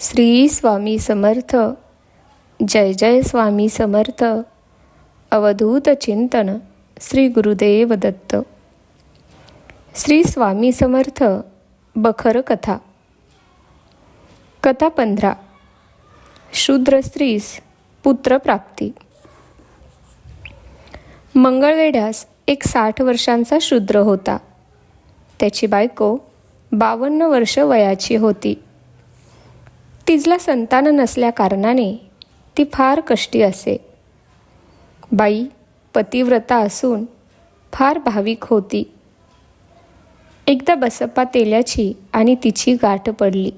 श्री स्वामी समर्थ. जय जय स्वामी समर्थ. अवधूत चिंतन श्री गुरुदेव दत्त. श्री स्वामी समर्थ बखर कथा. कथा पंधरा. शूद्र स्त्रीस पुत्रप्राप्ती मंगळवेढ्यास एक साठ वर्षांचा शूद्र होता. त्याची बायको बावन्न वर्ष वयाची होती. तिजला संतान नसल्याकारणाने ती फार कष्टी असे. बाई पतिव्रता असून फार भाविक होती. एकदा बसप्पा तेल्याची आणि तिची गाठ पडली.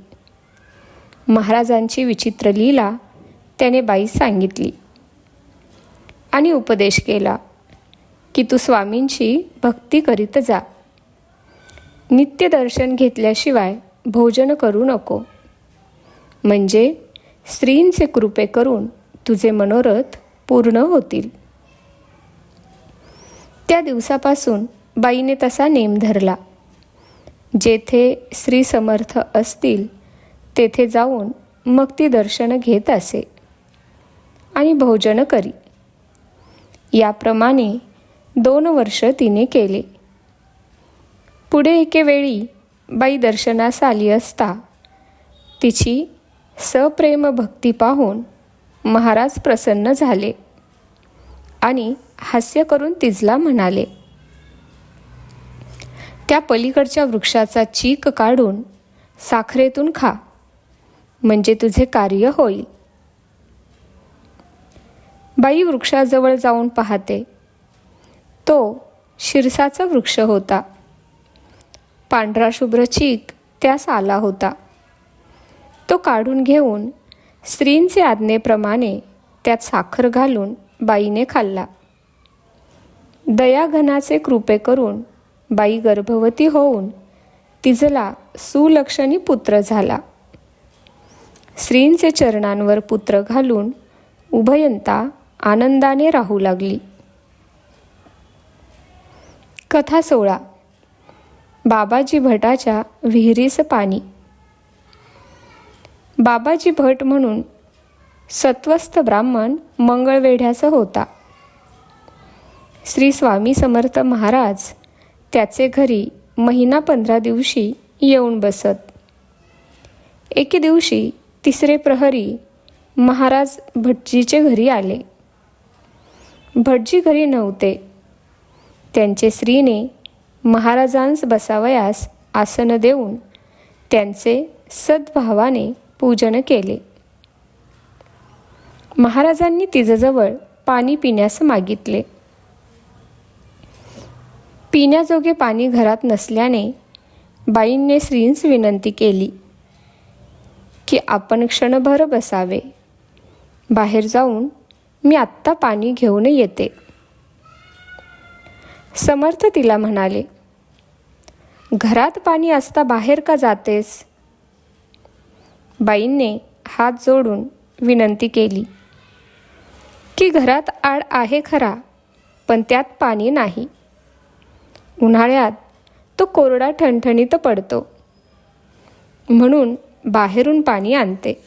महाराजांची विचित्र लीला त्याने बाई सांगितली आणि उपदेश केला की तू स्वामींची भक्ती करीत जा. नित्यदर्शन घेतल्याशिवाय भोजन करू नको. म्हणजे स्त्रींचे कृपे करून तुझे मनोरथ पूर्ण होतील. त्या दिवसापासून बाईने तसा नेम धरला. जेथे स्त्री समर्थ असतील तेथे जाऊन मग ती दर्शन घेत असे आणि भोजन करी. याप्रमाणे दोन वर्ष तिने केले. पुढे एके वेळी बाई दर्शनास आली असता तिची सप्रेम भक्ती पाहून महाराज प्रसन्न झाले आणि हास्य करून तिजला म्हणाले त्या पलीकडच्या वृक्षाचा चीक काढून साखरेतून खा म्हणजे तुझे कार्य होईल. बाई वृक्षाजवळ जाऊन पाहते. तो शिरसाचा वृक्ष होता. पांढरा शुभ्र चीक त्यास आला होता. तो काढून घेऊन स्त्रींचे आज्ञेप्रमाणे त्यात साखर घालून बाईने खाल्ला. दयाघनाचे कृपे करून बाई गर्भवती होऊन तिजला सुलक्षणी पुत्र झाला. स्त्रींचे चरणांवर पुत्र घालून उभयंता आनंदाने राहू लागली. कथा सोळा. बाबाजी भटाच्या विहिरीस पाणी. बाबाजी भट म्हणून सत्वस्थ ब्राह्मण मंगळवेढ्याचा होता. श्री स्वामी समर्थ महाराज त्याचे घरी महिना पंधरा दिवशी येऊन बसत. एके दिवशी तिसरे प्रहरी महाराज भटजीचे घरी आले. भटजी घरी नव्हते. त्यांचे स्त्रीने महाराजांस बसावयास आसनं देऊन त्यांचे सद्भावाने पूजन केले. महाराजांनी तिजजवळ पाणी पिण्यास मागितले. पिण्याजोगे पाणी घरात नसल्याने बाईंने श्रींस विनंती केली की आपण क्षणभर बसावे. बाहेर जाऊन मी आत्ता पाणी घेऊन येते. समर्थ तिला म्हणाले घरात पाणी असता बाहेर का जातेस? बाईंने हात जोडून विनंती केली की घरात आड आहे खरा पण त्यात पाणी नाही. उन्हाळ्यात तो कोरडा ठणठणीत पडतो. म्हणून बाहेरून पाणी आणते.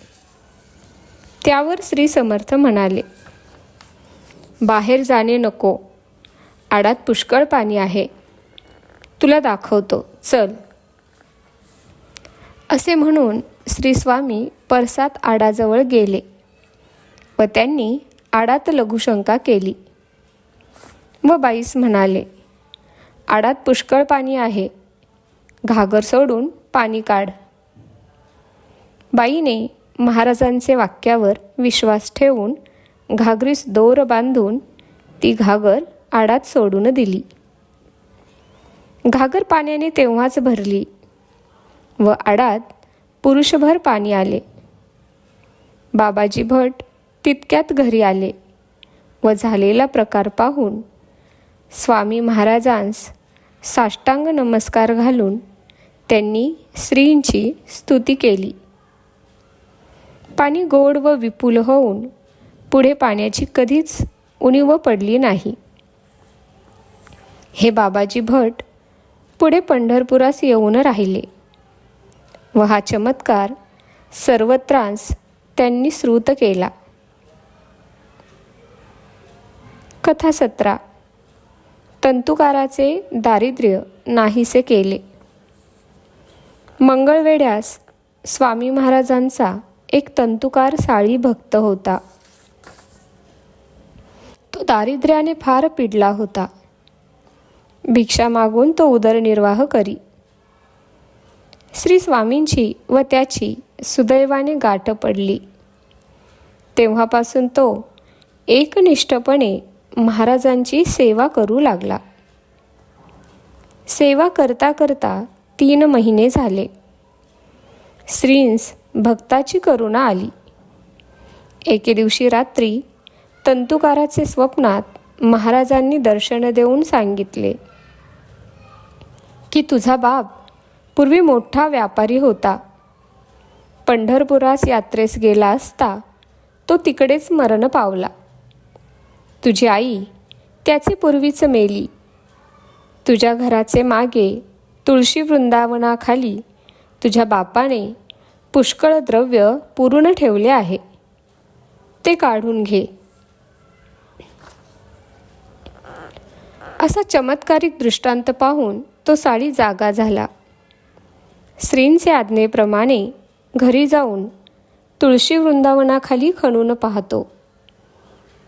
त्यावर श्री समर्थ म्हणाले बाहेर जाणे नको. आडात पुष्कळ पाणी आहे. तुला दाखवतो. चल. असे म्हणून श्री स्वामी परसात आडाजवळ गेले व त्यांनी आडात लघुशंका केली. व बाईस म्हणाले आडात पुष्कळ पाणी आहे. घागर सोडून पाणी काढ. बाईने महाराजांचे वाक्यावर विश्वास ठेवून घागरीस दोर बांधून ती घागर आडात सोडून दिली. घागर पाण्याने तेव्हाच भरली व आडात पुरुषभर पाणी आले. बाबाजी भट तितक्यात घरी आले व झालेला प्रकार पाहून स्वामी महाराजांस साष्टांग नमस्कार घालून त्यांनी श्रींची स्तुती केली. पाणी गोड व विपुल होऊन पुढे पाण्याची कधीच उणीव पडली नाही. हे बाबाजी भट पुढे पंढरपुरास येऊन राहिले. व हा चमत्कार सर्वत्रांस त्यांनी श्रुत केला. कथा सतरा. तंतुकाराचे दारिद्र्य नाहीसे केले. मंगळवेड्यास स्वामी महाराजांचा एक तंतुकार साळी भक्त होता. तो दारिद्र्याने फार पिडला होता. भिक्षा मागून तो उदरनिर्वाह करी. श्री स्वामींची व त्याची सुदैवाने गाठ पडली. तेव्हापासून तो एकनिष्ठपणे महाराजांची सेवा करू लागला. सेवा करता करता तीन महिने झाले. श्रींस भक्ताची करुणा आली. एके दिवशी रात्री तंतुकाराचे स्वप्नात महाराजांनी दर्शन देऊन सांगितले की तुझा बाप पूर्वी मोठा व्यापारी होता. पंढरपुरास यात्रेस गेला असता तो तिकडेच मरण पावला. तुझी आई त्याची पूर्वीच मेली. तुझ्या घराचे मागे तुळशी वृंदावनाखाली तुझ्या बापाने पुष्कळ द्रव्य पुरून ठेवले आहे. ते काढून घे. असा चमत्कारिक दृष्टांत पाहून तो साळी जागा झाला. श्रींचे आज्ञेप्रमाणे घरी जाऊन तुळशी वृंदावनाखाली खणून पाहतो.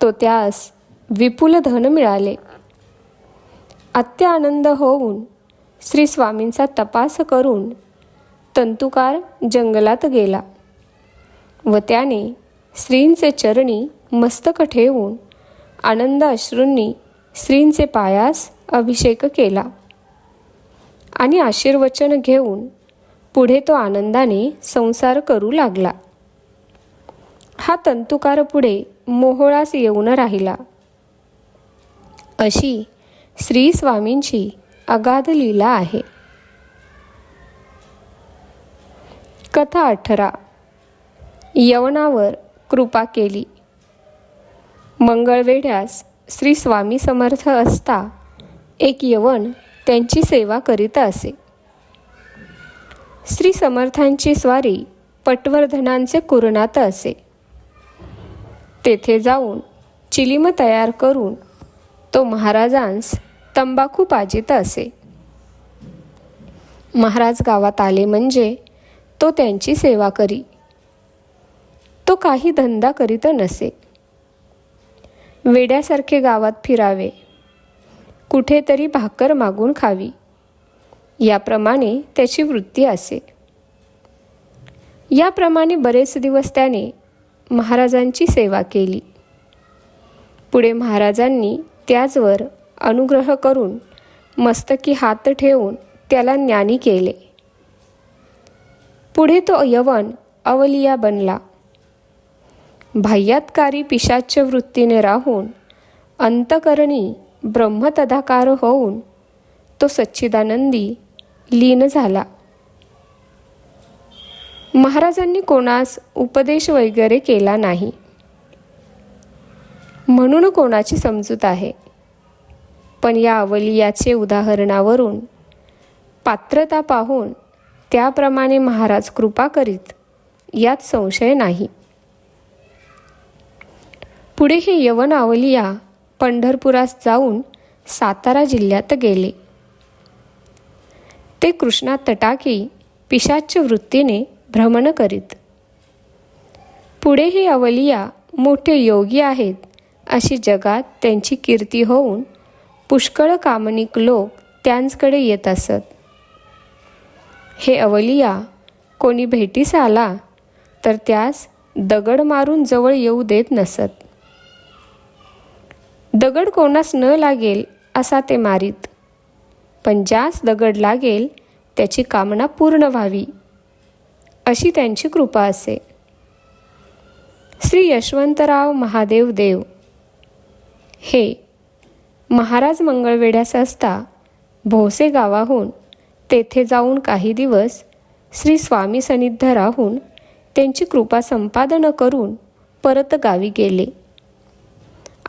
तो त्यास विपुल धन मिळाले. अत्यानंद होऊन श्री स्वामींचा तपास करून तंतुकार जंगलात गेला व त्याने श्रींचे चरणी मस्तक ठेवून आनंद अश्रूंनी श्रींचे पायास अभिषेक केला आणि आशीर्वचन घेऊन पुढे तो आनंदाने संसार करू लागला. हा तंतुकार पुढे मोहोळास येऊन राहिला. अशी श्री स्वामींची अगाध लीला आहे. कथा अठरा. यवनावर कृपा केली. मंगळवेढ्यास श्री स्वामी समर्थ असता एक यवन त्यांची सेवा करीत असे. श्री समर्थांची स्वारी पटवर्धनांचे कुरणात असे. तेथे जाऊन चिलिम तयार करून तो महाराजांस तंबाखू पाजित असे. महाराज गावात आले म्हणजे तो त्यांची सेवा करी. तो काही धंदा करीत नसे. वेड्यासारखे गावात फिरावे. कुठेतरी भाकर मागून खावी. याप्रमाणे त्याची वृत्ती असे. याप्रमाणे बरेच दिवस त्याने महाराजांची सेवा केली. पुढे महाराजांनी त्याचवर अनुग्रह करून मस्तकी हात ठेवून त्याला ज्ञानी केले. पुढे तो यवन अवलिया बनला. बाह्यातकारी पिशाच्य वृत्तीने राहून अंतकरणी ब्रह्मतदाकार होऊन तो सच्चिदानंदी लीन झाला. महाराजांनी कोणास उपदेश वगैरे केला नाही. म्हणून कोणाची समजूत आहे? पण या अवलियाचे उदाहरणावरून पात्रता पाहून त्याप्रमाणे महाराज कृपा करीत यात संशय नाही. पुढे हे यवन अवलिया पंढरपुरास जाऊन सातारा जिल्ह्यात गेले. ते कृष्णा तटाकी पिशाच्य वृत्तीने भ्रमण करीत. पुढे हे अवलिया मोठे योगी आहेत अशी जगात त्यांची कीर्ती होऊन पुष्कळ कामनिक लोक त्यांचकडे येत असत. हे अवलिया कोणी भेटीस आला तर त्यास दगड मारून जवळ येऊ देत नसत. दगड कोणास न लागेल असा ते मारीत पण ज्यास दगड लागेल त्याची कामना पूर्ण व्हावी. अशी त्यांची कृपा असे. श्री यशवंतराव महादेव देव. हे महाराज मंगळवेढ्यास असता भोसे गावाहून तेथे जाऊन काही दिवस श्री स्वामी सनिध राहून त्यांची कृपा संपादन करून परत गावी गेले.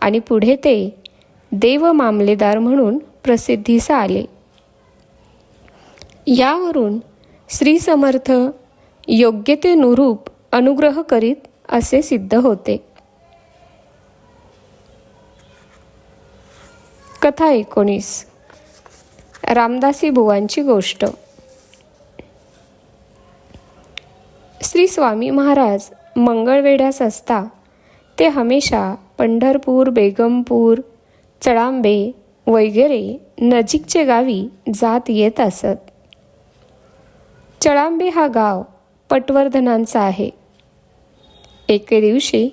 आणि पुढे ते देव मामलेदार म्हणून प्रसिद्धीस आले. यावरून श्री समर्थ योग्यतेनुरूप अनुग्रह करीत असे सिद्ध होते. कथा एकोणीस. रामदासी बुवांची गोष्ट. श्री स्वामी महाराज मंगळवेढ्यास असता ते हमेशा पंढरपूर बेगमपूर चळांबे वगैरे नजीकचे गावी जात येत असत. चळांबे हा गाव पटवर्धनांचा आहे. एके दिवशी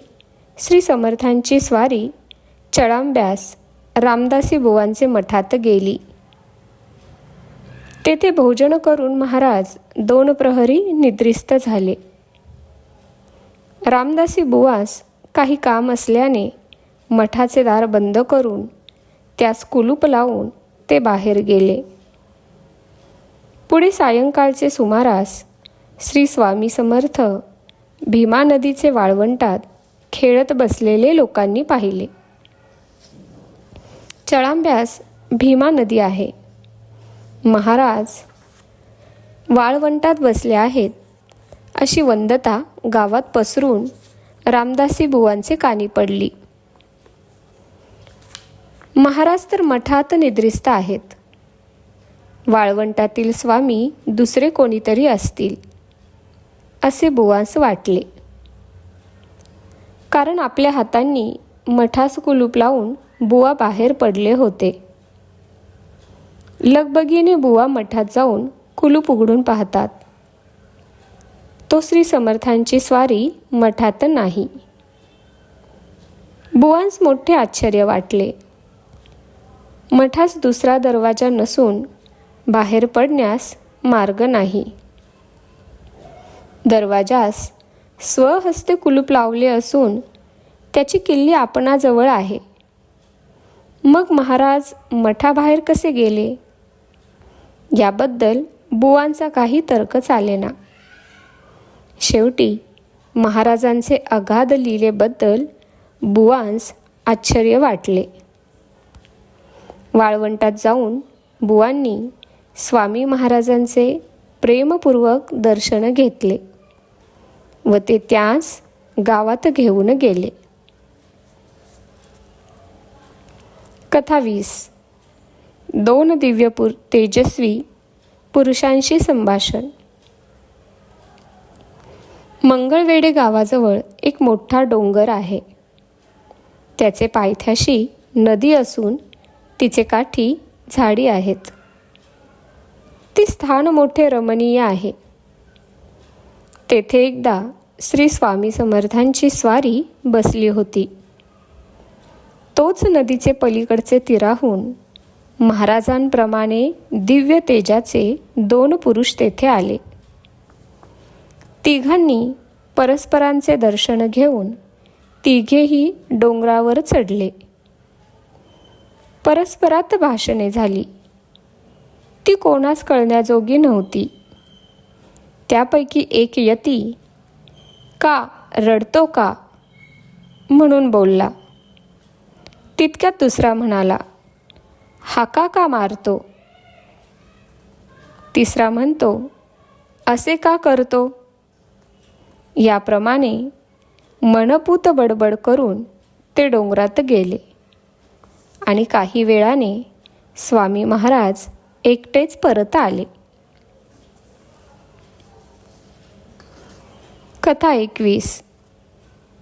श्री समर्थांची स्वारी चळांब्यास रामदासी बुवांचे मठात गेली. तेथे भोजन करून महाराज दोन प्रहरी निद्रिस्त झाले. रामदासी बुवास काही काम असल्याने मठाचे दार बंद करून त्यास कुलूप लावून ते बाहेर गेले. पुढे सायंकाळचे सुमारास श्री स्वामी समर्थ भीमा नदीचे वाळवंटात खेळत बसलेले लोकांनी पाहिले. चळांब्यास भीमा नदी आहे. महाराज वाळवंटात बसले आहेत. अशी वंदता गावात पसरून रामदासी बुवांचे कानी पडली. महाराज तर मठात निद्रिस्त आहेत. वाळवंटातील स्वामी दुसरे कोणीतरी असतील असे बुवांस वाटले. कारण आपल्या हातांनी मठास कुलूप लावून बुवा बाहेर पडले होते. लगबगीने बुवा मठात जाऊन कुलूप उघडून पाहतात. तो श्री समर्थांची स्वारी मठात नाही. बुवांस मोठे आश्चर्य वाटले. मठास दुसरा दरवाजा नसून बाहेर पडण्यास मार्ग नाही. दरवाजास स्वहस्ते कुलूप लावले असून त्याची किल्ली आपणाजवळ आहे. मग महाराज मठाबाहेर कसे गेले? याबद्दल बुवांचा काही तर्क चालेना. शेवटी महाराजांचे अगाध लिलेबद्दल बुवांस आश्चर्य वाटले. वाळवंटात जाऊन बुवांनी स्वामी महाराजांचे प्रेमपूर्वक दर्शन घेतले व ते त्यास गावात घेऊन गेले. कथा वीस. दोन दिव्यपुर तेजस्वी पुरुषांशी संभाषण. मंगळवेडे गावाजवळ एक मोठा डोंगर आहे. त्याचे पायथ्याशी नदी असून तिचे काठी झाडी आहेत. ती स्थान मोठे रमणीय आहे. तेथे एकदा श्री स्वामी समर्थांची स्वारी बसली होती. तोच नदीचे पलीकडचे तीराहून महाराजांप्रमाणे दिव्य तेजाचे दोन पुरुष तेथे आले. तिघांनी परस्परांचे दर्शन घेऊन तिघेही डोंगरावर चढले. परस्परात भाषणे झाली. ती कोणास कळण्याजोगी नव्हती. त्यापैकी एक यती का रडतो का? म्हणून बोलला. तितक्यात दुसरा म्हणाला हाका का मारतो? तिसरा म्हणतो असे का करतो? याप्रमाणे मनपूत बडबड करून ते डोंगरात गेले आणि काही वेळाने स्वामी महाराज एकटेच परत आले. कथा एकवीस.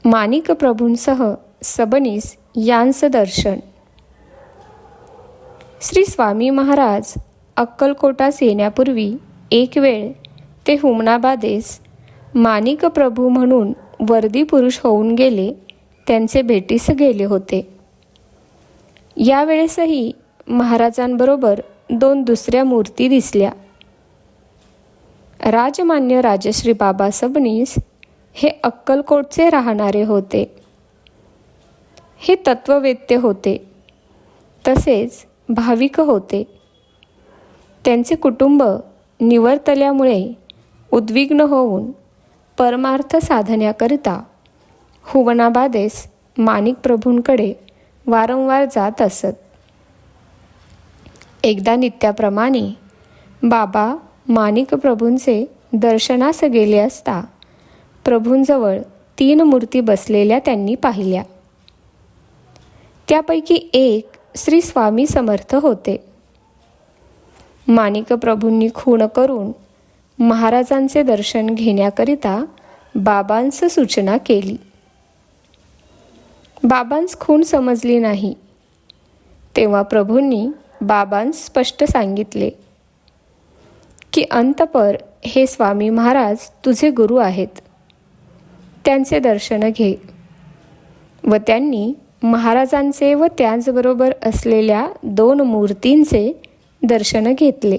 माणिक प्रभूंसह सबनीस यांचं दर्शन. श्री स्वामी महाराज अक्कलकोटास येण्यापूर्वी एक वेळ ते हुमनाबादेस माणिक प्रभू म्हणून वर्दी पुरुष होऊन गेले त्यांचे भेटीस गेले होते. यावेळेसही महाराजांबरोबर दोन दुसऱ्या मूर्ती दिसल्या. राजमान्य राजश्री बाबा सबनीस हे अक्कलकोटचे राहणारे होते. हे तत्ववेत्ते होते. तसेच भाविक होते. त्यांचे कुटुंब निवर्तल्यामुळे उद्विग्न होऊन परमार्थ साधण्याकरिता हुवनाबादेस माणिकप्रभूंकडे वारंवार जात असत. एकदा नित्याप्रमाणे बाबा माणिक प्रभूंचे दर्शनास गेले असता प्रभूंजवळ तीन मूर्ती बसलेल्या त्यांनी पाहिल्या. त्यापैकी एक श्री स्वामी समर्थ होते. माणिक प्रभूंनी खूण करून महाराजांचे दर्शन घेण्याकरिता बाबांस सूचना केली. बाबांस खूण समजली नाही. तेव्हा प्रभूंनी बाबांस स्पष्ट सांगितले की अंतपर हे स्वामी महाराज तुझे गुरु आहेत. त्यांचे दर्शन घे. व त्यांनी महाराजांचे व त्याचबरोबर असलेल्या दोन मूर्तींचे दर्शन घेतले.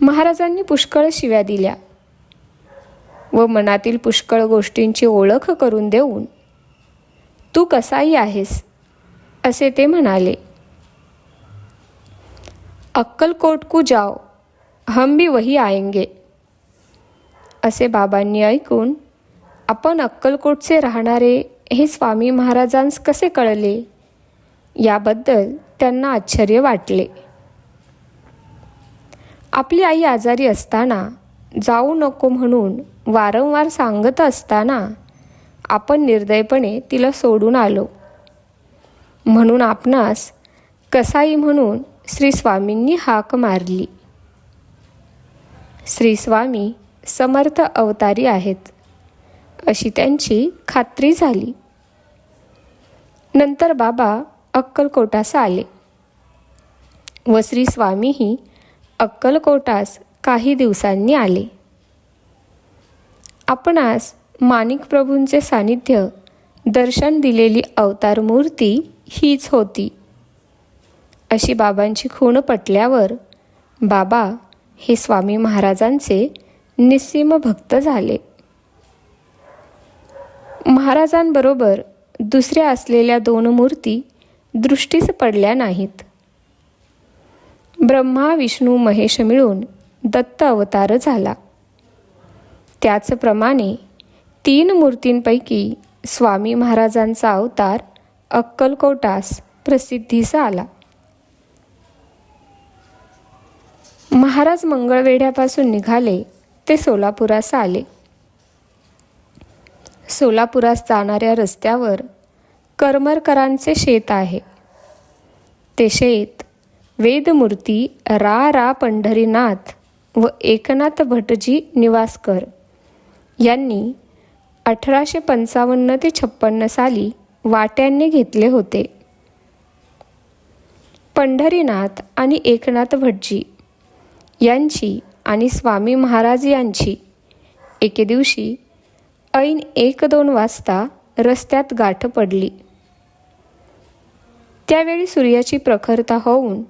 महाराजांनी पुष्कळ शिव्या दिल्या. व मनातील पुष्कळ गोष्टींची ओळख करून देऊन तू कसाही आहेस? असे ते म्हणाले. अक्कलकोट को जाओ. हम भी वही आएंगे. असे बाबांनी ऐकून आपण अक्कलकोटचे राहणारे हे स्वामी महाराजांस कसे कळले? याबद्दल त्यांना आश्चर्य वाटले. आपली आई आजारी असताना जाऊ नको म्हणून वारंवार सांगत असताना आपण निर्दयपणे तिला सोडून आलो. म्हणून आपणास कसाई म्हणून श्री स्वामींनी हाक मारली. श्री स्वामी समर्थ अवतारी आहेत. अशी त्यांची खात्री झाली. नंतर बाबा अक्कलकोटास आले. व श्री स्वामीही अक्कलकोटास काही दिवसांनी आले. आपणास माणिक प्रभूंचे सानिध्य दर्शन दिलेली अवतार मूर्ती हीच होती. अशी बाबांची खूण पटल्यावर बाबा हे स्वामी महाराजांचे निस्सीम भक्त झाले. महाराजांबरोबर दुसऱ्या असलेल्या दोन मूर्ती दृष्टीस पडल्या नाहीत. ब्रह्मा विष्णू महेश मिळून दत्त अवतार झाला. त्याचप्रमाणे तीन मूर्तींपैकी स्वामी महाराजांचा अवतार अक्कलकोटास प्रसिद्धीस आला. महाराज मंगळवेढ्यापासून निघाले ते सोलापुरास आले. सोलापुरास जाणाऱ्या रस्त्यावर करमरकरांचे शेत आहे. ते शेत वेदमूर्ती रा. रा. पंढरीनाथ व एकनाथ भटजी निवासकर यांनी अठराशे पंचावन्न ते छप्पन्न साली वाट्यांनी घेतले होते. पंढरीनाथ आणि एकनाथ भटजी यांची आणि स्वामी महाराज यांची. एके दिवशी ऐन एक दोन वाजता रस्त्यात गाठ पडली. त्यावेळी सूर्याची प्रखरता होऊन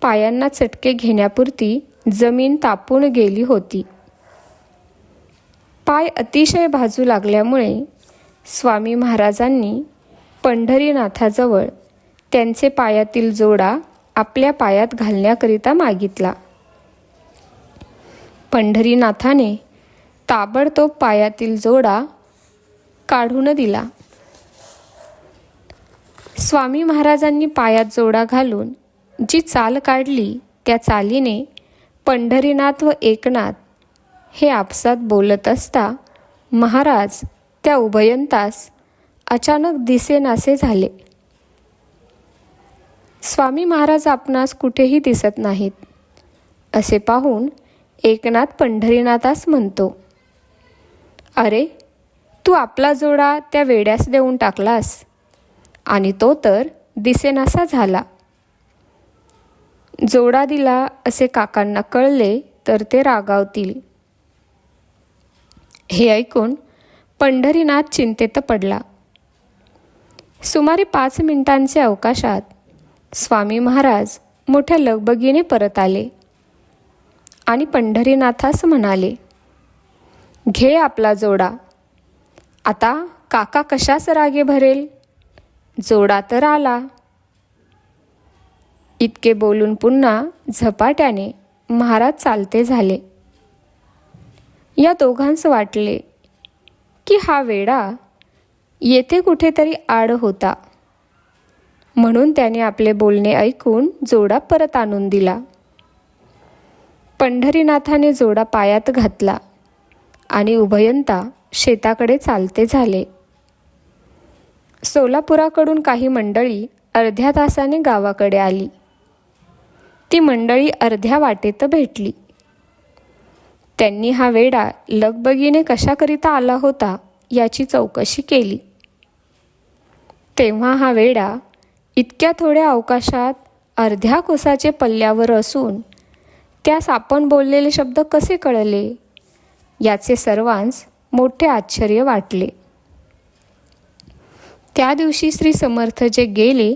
पायांना चटके घेण्यापुरती जमीन तापून गेली होती. पाय अतिशय भाजू लागल्यामुळे स्वामी महाराजांनी पंढरीनाथाजवळ त्यांचे पायातील जोडा आपल्या पायात घालण्याकरिता मागितला. पंढरीनाथाने ताबडतोब पायातील जोडा काढून दिला. स्वामी महाराजांनी पायात जोडा घालून जी चाल काढली त्या चालीने पंढरीनाथ व एकनाथ हे आपसात बोलत असता महाराज त्या उभयंतास अचानक दिसेनासे झाले. स्वामी महाराज आपणास कुठेही दिसत नाहीत असे पाहून एकनाथ पंढरीनाथास म्हणतो. अरे तू आपला जोडा त्या वेड्यास देऊन टाकलास. आणि तो तर दिसेनासा झाला. जोडा दिला असे काकांना कळले तर ते रागावतील. हे ऐकून पंढरीनाथ चिंतेत पडला. सुमारे पाच मिनिटांच्या अवकाशात स्वामी महाराज मोठ्या लगबगीने परत आले. आणि पंढरीनाथास म्हणाले घे आपला जोडा. आता काका कशास रागे भरेल? जोडा तर आला. इतके बोलून पुन्हा झपाट्याने महाराज चालते झाले. या दोघांस वाटले की हा वेडा येथे कुठेतरी आड होता. म्हणून त्याने आपले बोलणे ऐकून जोडा परत आणून दिला. पंढरीनाथाने जोडा पायात घातला आणि उभयंता शेताकडे चालते झाले. सोलापुराकडून काही मंडळी अर्ध्या तासाने गावाकडे आली. ती मंडळी अर्ध्या वाटेत भेटली. त्यांनी हा वेडा लगबगीने कशाकरिता आला होता याची चौकशी केली. तेव्हा हा वेडा इतक्या थोड्या अवकाशात अर्ध्या कोसाचे पल्ल्यावर असून त्यास आपण बोललेले शब्द कसे कळले? याचे सर्वांस मोठे आश्चर्य वाटले. त्या दिवशी श्री समर्थ जे गेले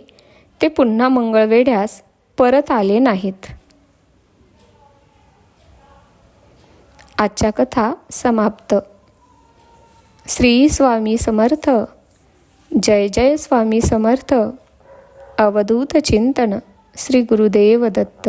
ते पुन्हा मंगळवेढ्यास परत आले नाहीत. आजच्या कथा समाप्त. श्री स्वामी समर्थ जय जय स्वामी समर्थ अवधूत चिंतन श्री गुरुदेव दत्त.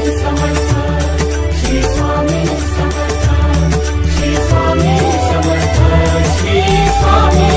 स्वामी